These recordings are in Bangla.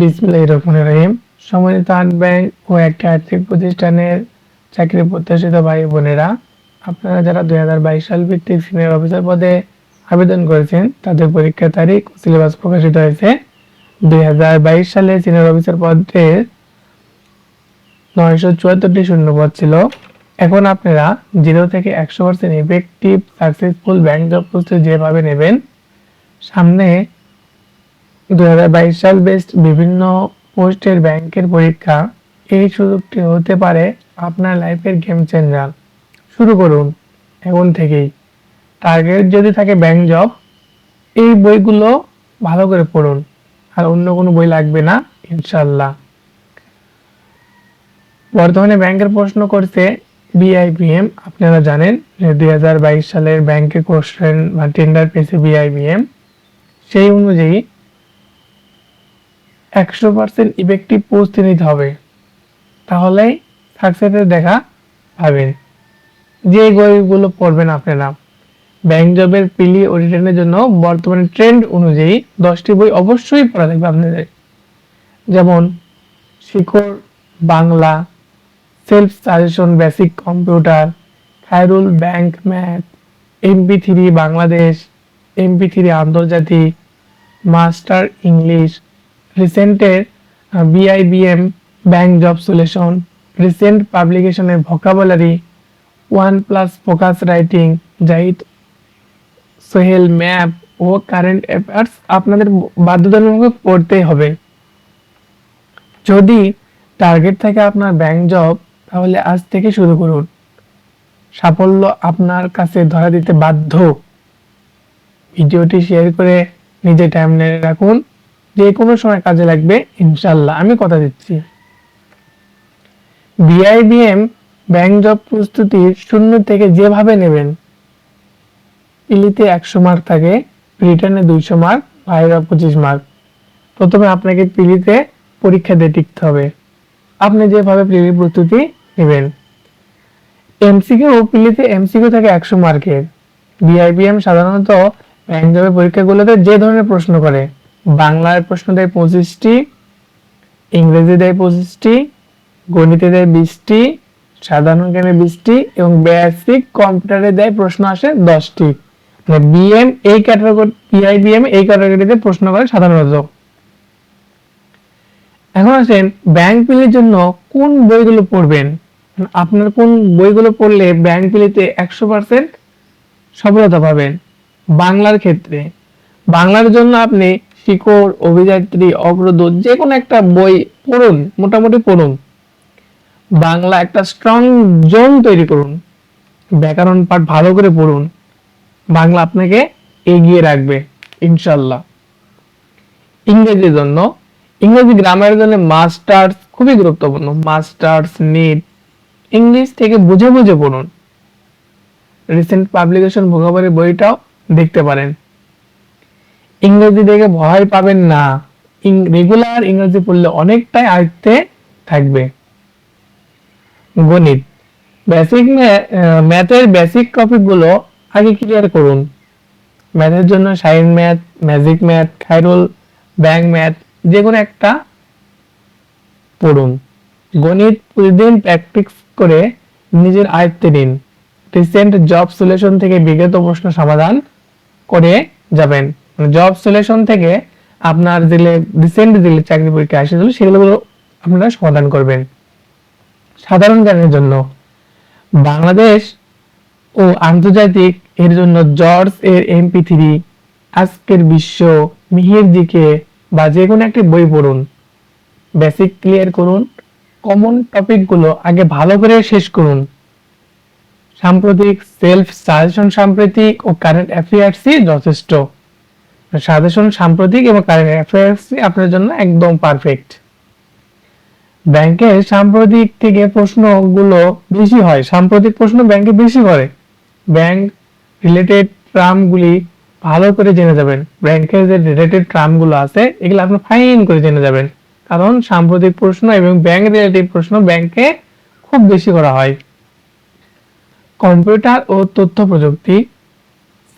বিসমিল্লাহির রহমানির রহিম। সম্মানিত আট ব্যাংক ও একটি আর্থিক প্রতিষ্ঠানের চাকরি প্রত্যাশিত ভাই বোনেরা, আপনারা যারা দুই হাজার বাইশ সাল ভিত্তিক সিনিয়র অফিসার পদে আবেদন করেছেন, তাদের পরীক্ষার তারিখ ও সিলেবাস প্রকাশিত হয়েছে। দুই হাজার বাইশ সালে সিনিয়র অফিসার পদে নয়শো চুয়াত্তরটি শূন্যপদ ছিল। এখন আপনারা জিরো থেকে একশো percent effective successful bank job প্রস্তুতি যেভাবে নেবেন, সামনে দু হাজার বাইশ সাল বেস্ট বিভিন্ন পোস্টের ব্যাংকের পরীক্ষা। এই সুযোগটি হতে পারে আপনার লাইফের গেম চেঞ্জার। শুরু করুন, এখন থেকেই। টার্গেট যদি থাকে ব্যাংক জব, এই বইগুলো ভালো করে পড়ুন। আর অন্য কোনো বই লাগবে না ইনশাল্লাহ বর্তমানে ব্যাংকের প্রশ্ন করছে, বিআইবিএম, আপনারা জানেন যে দুই হাজার বাইশ সালের ব্যাংকের কোশ্চেন বা টেন্ডার পেয়েছে বিআইবিএম। সেই অনুযায়ী একশো পার্সেন্ট ইফেক্টিভ পোস্ট নিতে হবে। তাহলেই সাকসেসের দেখা পাবেন। যে বইগুলো পড়বেন আপনারা। ব্যাংক জবের পিলি ও রিটার্নের জন্য বর্তমানে ট্রেন্ড অনুযায়ী দশটি বই অবশ্যই পড়া থাকবে আপনাদের। যেমন Shikhar Bangla self suggestion basic computer Khairul bank math MP three Bangladesh MP three আন্তর্জাতিক master English রিসেন্টের BIBM bank job solution recent পাবলিকেশনের vocabulary one plus focus writing Zahid Sohel map ও কারেন্ট অ্যাফেয়ার্স আপনাদের বাধ্যতামূলক পড়তেই হবে। যদি টার্গেট থাকে আপনার ব্যাংক জব তাহলে আজ থেকে শুরু করুন। সাফল্য আপনার কাছে ধরা দিতে বাধ্য। ভিডিওটি শেয়ার করে নিজে টাইমলাইনে রাখুন। যে কোনো সময় কাজে লাগবে ইনশাল্লাহ আমি কথা দিচ্ছি। বিআইবিএম ব্যাংক জব প্রস্তুতি শূন্য থেকে যেভাবে নেবেন, ইলিতে একশো মার্ক থাকে রিটার্নে দুইশো মার্ক ভাইরা পঁচিশ মার্ক। প্রথমে আপনাকে পিলিতে পরীক্ষা দিয়ে টিকতে হবে। আপনি যেভাবে পিলি প্রস্তুতি নেবেন। এমসিকে ও পিলিতে এমসিকিউ থাকে একশো মার্কের। বিআইবিএম সাধারণত ব্যাংক জবের পরীক্ষাগুলোতে যে ধরনের প্রশ্ন করে বাংলার প্রশ্ন দেয় পঁচিশটি, ইংরেজি দেয় পঁচিশটি, গণিতে দেয় বিশটি, সাধারণ জ্ঞানে বিশটি এবং বেসিক কম্পিউটারে দেয় প্রশ্ন আসে দশটি। মানে বিএম এই ক্যাটাগরি পিআইবিএম এই ক্যাটাগরিতে প্রশ্ন করে সাধারণত এখন আসেন ব্যাংক পিলির জন্য কোন বইগুলো পড়বেন? আপনার কোন বইগুলো পড়লে ব্যাংক পিলিতে একশো পার্সেন্ট সফলতা পাবেন? বাংলার ক্ষেত্রে। বাংলার জন্য আপনি শিকড়, অভিযাত্রী, অগ্রদূত যে কোনো একটা বই পড়ুন, মোটামুটি পড়ুন। বাংলা একটা স্ট্রং জোন তৈরি করুন। ব্যাকরণ পাঠ ভালো করে পড়ুন। বাংলা আপনাকে এগিয়ে রাখবে ইনশাল্লাহ ইংরেজির জন্য, ইংরেজি গ্রামারের জন্য মাস্টার্স খুবই গুরুত্বপূর্ণ। মাস্টার্স নিট ইংলিশ থেকে বুঝে বুঝে পড়ুন। রিসেন্ট পাবলিকেশন ভোগাবারের বইটাও দেখতে পারেন। ইংরেজি দেখে ভয় পাবেন না। রেগুলার ইংরেজি পড়লে অনেকটাই আয়ত্তে থাকবে। গণিত। বেসিক ম্যাথের বেসিক টপিকগুলো আগে ক্লিয়ার করুন। ম্যাথের জন্য sign math magic math Khairul bank math যে কোনো একটা পড়ুন। গণিত প্রতিদিন প্র্যাকটিস করে নিজের আয়ত্তে নিন। রিসেন্ট জব সলিউশন থেকে বিগত প্রশ্ন সমাধান করে যাবেন। জব সলিউশন থেকে আপনার যে রিসেন্ট যে চাকরি পরীক্ষা এসেছিল সেগুলো আপনারা সমাধান করবেন। সাধারণ জ্ঞানের জন্য। বাংলাদেশ ও আন্তর্জাতিক এর জন্য জর্জ এর এমপি থ্রি আজকের বিশ্ব মিহির দিকে বা যে কোনো একটি বই পড়ুন। বেসিক ক্লিয়ার করুন। কমন টপিকগুলো আগে ভালো করে শেষ করুন। সাম্প্রতিক সেলফ সাজেশন সাম্প্রতিক ও কারেন্ট অ্যাফেয়ার্সই যথেষ্ট। সাজেশন সাম্প্রতিক এবং কারেন্ট অ্যাফেয়ার্স আপনার জন্য একদম পারফেক্ট। ব্যাংকের সাম্প্রতিক থেকে প্রশ্নগুলো বেশি হয়, সাম্প্রতিক প্রশ্ন ব্যাংকে বেশি করে। ব্যাংক রিলেটেড ট্রামগুলি ভালো করে জেনে যাবেন। ব্যাংকের যে রিলেটেড ট্রামগুলো আছে, এগুলো আপনি ফাইন করে জেনে যাবেন। কারণ সাম্প্রতিক প্রশ্ন এবং ব্যাংক রিলেটেড প্রশ্ন ব্যাংকে খুব বেশি করা হয়। কম্পিউটার ও তথ্য প্রযুক্তি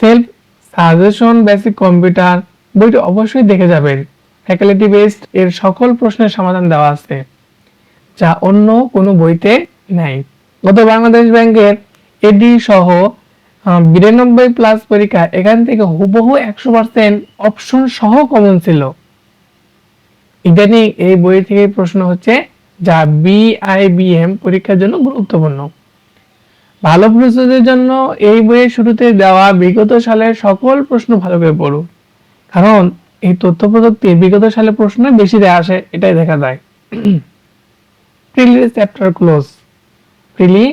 সেলফ সাজেশন বেসিক কম্পিউটার বইটি অবশ্যই দেখে যাবেন। ফ্যাকাল্টি বেসড এর সকল প্রশ্নের সমাধান দেওয়া আছে, যা অন্য কোনো বইতে নাই। গত বাংলাদেশ ব্যাংকের এডি সহ বিরানব্বই প্লাস পরীক্ষা এখান থেকে হুবহু একশো পার্সেন্ট অপশন সহ কমন ছিল। ইদানিং এই বই থেকে প্রশ্ন হচ্ছে, যা বিআইবিএম পরীক্ষার জন্য গুরুত্বপূর্ণ। ভালো প্রস্তুতির জন্য এই বইয়ের শুরুতে দেওয়া বিগত সালের সকল প্রশ্ন ভালো করে পড়ুন কারণ এই তথ্য প্রযুক্তি বিগত সালের প্রশ্ন বেশি দেয়া আসে, এটাই দেখা যায়। প্রিলি চ্যাপ্টার ক্লোজ। প্রিলি,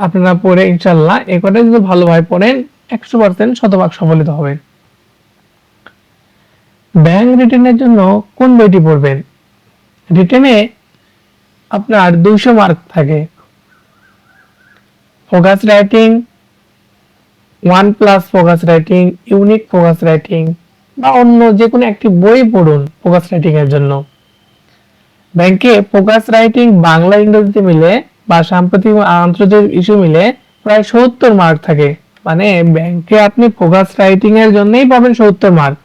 আপনারা পড়ে ইনশাল্লাহ এ কটা যদি ভালোভাবে পড়েন, একশো পার্সেন্ট শতভাগ সফলিত হবে ব্যাংক রিটেনের জন্য কোন বইটি পড়বেন? রিটেনে আপনার দুইশো মার্ক থাকে। Focus writing one plus focus writing unique focus writing বা অন্য যে কোনো একটি বই পড়ুন ফোকাস রাইটিং এর জন্য। ব্যাংকে ফোকাস রাইটিং বাংলা, ইংরেজিতে মিলে বা সাম্প্রতিক আন্তর্জাতিক ইস্যু মিলে প্রায় সত্তর মার্ক থাকে। মানে ব্যাংকে আপনি ফোকাস রাইটিং এর জন্যই পাবেন সত্তর মার্ক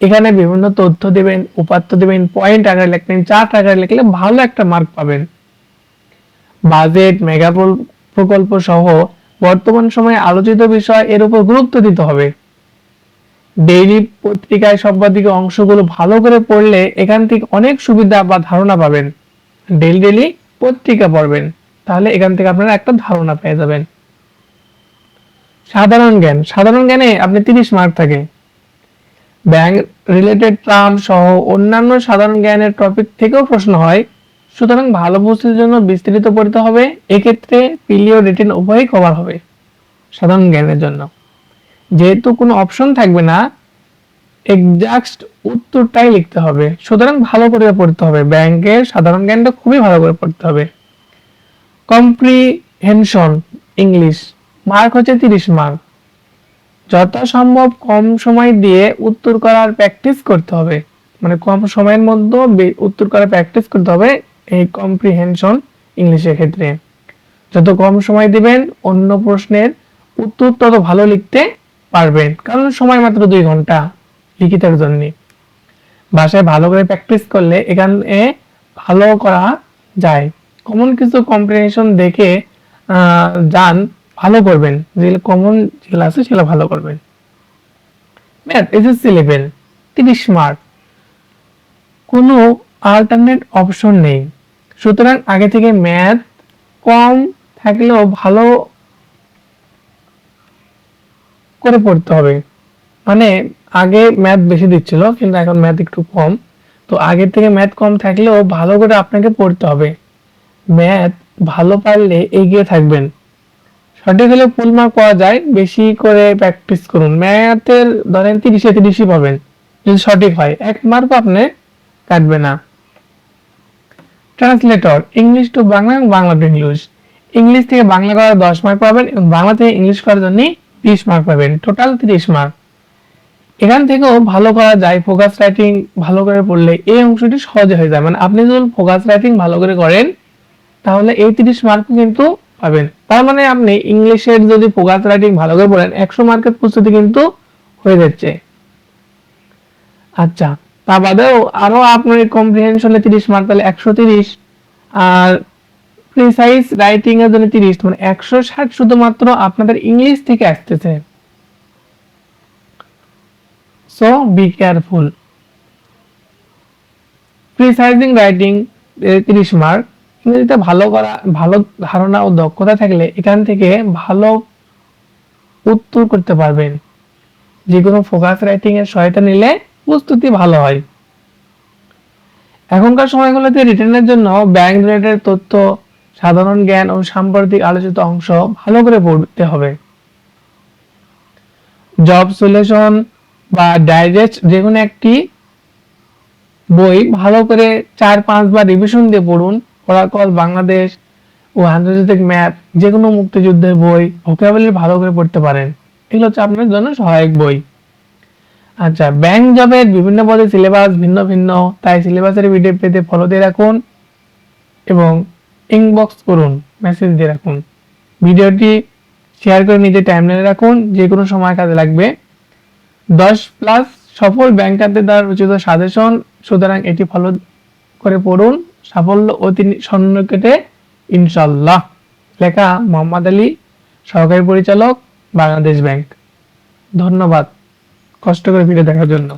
এখানে বিভিন্ন তথ্য দেবেন, উপাত্ত দেবেন পয়েন্ট আকারে লিখবেন চার্ট আকারে লিখলে ভালো একটা মার্ক পাবেন। বাজেট মেগা প্রকল্প সহ বর্তমান সময়ে আলোচিত বিষয় এর উপর গুরুত্ব দিতে হবে। ডেইলি পত্রিকায় সম্পাদিক অংশগুলো ভালো করে পড়লে এখান থেকে অনেক সুবিধা বা ধারণা পাবেন। ডেইলি ডেইলি পত্রিকা পড়বেন, তাহলে এখান থেকে আপনারা একটা ধারণা পেয়ে যাবেন। সাধারণ জ্ঞান, সাধারণ জ্ঞানে আপনি তিরিশ মার্ক থাকে। ব্যাংক রিলেটেড টার্ম সহ অন্যান্য সাধারণ জ্ঞানের টপিক থেকেও প্রশ্ন হয় সুতরাং ভালো প্রস্তুতির জন্য বিস্তৃত পড়তে হবে। এক্ষেত্রে পিলিও রিটেন উভয়ই কভার হবে সাধারণ জ্ঞানের জন্য। যেহেতু কোনো অপশন থাকবে না এক্সাক্ট উত্তরটাই লিখতে হবে। সুতরাং ভালো করে পড়তে হবে। ব্যাংকের সাধারণ জ্ঞানটা খুবই ভালো করে পড়তে হবে। কম্প্রিহেনশন ইংলিশ মার্ক হচ্ছে তিরিশ মার্ক যথাসম্ভব কম সময় দিয়ে উত্তর করার প্র্যাকটিস করতে হবে। মানে কম সময়ের মধ্যে উত্তর করার প্র্যাকটিস করতে হবে। এই কম্প্রিহেনশন ইংলিশের ক্ষেত্রে। যত কম সময় দিবেন, অন্য প্রশ্নের উত্তর তত ভালো লিখতে পারবেন। কারণ সময় মাত্র দুই ঘণ্টা লিখিতের জন্য। ভাষায় ভালো করে প্র্যাকটিস করলে এখানে ভালো করা যায়। কমন কিছু কম্প্রিহেনশন দেখে যান, ভালো করবেন। যেগুলো কমন যেগুলো আছে সেগুলো ভালো করবেন। ম্যাথ এসএসসি লেভেল তিরিশ মার্ক কোনো আল্টারনেট অপশন নেই। সুতরাং আগে থেকে ম্যাথ কম থাকলেও ভালো করে পড়তে হবে। মানে আগে ম্যাথ বেশি দিচ্ছিল, কিন্তু এখন ম্যাথ একটু কম। তো আগের থেকে ম্যাথ কম থাকলেও ভালো করে আপনাকে পড়তে হবে। ম্যাথ ভালো পারলে এগিয়ে থাকবেন। সঠিক হলে ফুল মার্ক পাওয়া যায়, বেশি করে প্র্যাকটিস করুন। ম্যাথের ধরেন তিরিশে তিরিশই পাবেন। যদি সঠিক হয়, এক মার্ক আপনি কাটবে না। ট্রান্সলেটর ইংলিশ টু বাংলা এবং বাংলা টু ইংলিশ ইংলিশ থেকে বাংলা করার দশ মার্ক পাবেন এবং বাংলা থেকে ইংলিশ করার জন্য বিশ মার্ক পাবেন টোটাল তিরিশ মার্ক এখান থেকেও ভালো করা যায় ফোকাস রাইটিং ভালো করে পড়লে এই অংশটি সহজে হয়ে যায়। মানে আপনি যদি ফোকাস রাইটিং ভালো করে করেন, তাহলে এই তিরিশ মার্ক কিন্তু পাবেন। তার মানে আপনি ইংলিশের যদি ফোকাস রাইটিং ভালো করে পড়েন, একশো মার্কের প্রস্তুতি কিন্তু হয়ে যাচ্ছে। আচ্ছা তা বাদেও আরও আপনার কম্প্রিহেনশনে তিরিশ মার্ক তাহলে একশো তিরিশ। আর প্রিসাইজ রাইটিং এর জন্য তিরিশ মানে একশো ষাট শুধুমাত্র আপনাদের ইংলিশ থেকে আসতেছে। So be careful precising writing তিরিশ মার্ক ইংরেজিতে ভালো করা, ভালো ধারণা ও দক্ষতা থাকলে এখান থেকে ভালো উত্তর করতে পারবেন। যে কোনো ফোকাস রাইটিং এর সহায়তা নিলে প্রস্তুতি ভালো হয়। এখনকার সময়গুলোতে রিটার্নের জন্য ব্যাংক রিলেটেড তথ্য, সাধারণ জ্ঞান ও সাম্প্রতিক আলোচিত অংশ ভালো করে পড়তে হবে। জব সলিউশন বা ডাইজেস্ট যে কোনো একটি বই ভালো করে চার পাঁচবার রিভিশন দিয়ে পড়ুন। ওরাকল বাংলাদেশ ও আন্তর্জাতিক ম্যাপ যে কোনো মুক্তিযুদ্ধের বই ভোকাবুলারি ভালো করে পড়তে পারেন। এগুলো হচ্ছে আপনার জন্য সহায়ক বই। আচ্ছা ব্যাংক জবের বিভিন্ন পদের সিলেবাস ভিন্ন ভিন্ন, তাই সিলেবাসের ভিডিও পেতে ফলো দিয়ে রাখুন এবং ইনবক্স করুন মেসেজ দিয়ে রাখুন। ভিডিওটি শেয়ার করে নিজের টাইমলাইনে রাখুন যে কোনো সময় কাজে লাগবে। দশ প্লাস সফল ব্যাংকারদের দ্বারা রচিত সাজেশন সুতরাং এটি ফলো করে পড়ুন, সাফল্য অতি সন্নিকটে ইনশাল্লাহ লেখা মোহাম্মদ আলী, সহকারী পরিচালক, বাংলাদেশ ব্যাংক। ধন্যবাদ। কষ্ট করে ভিডিও দেখার জন্য।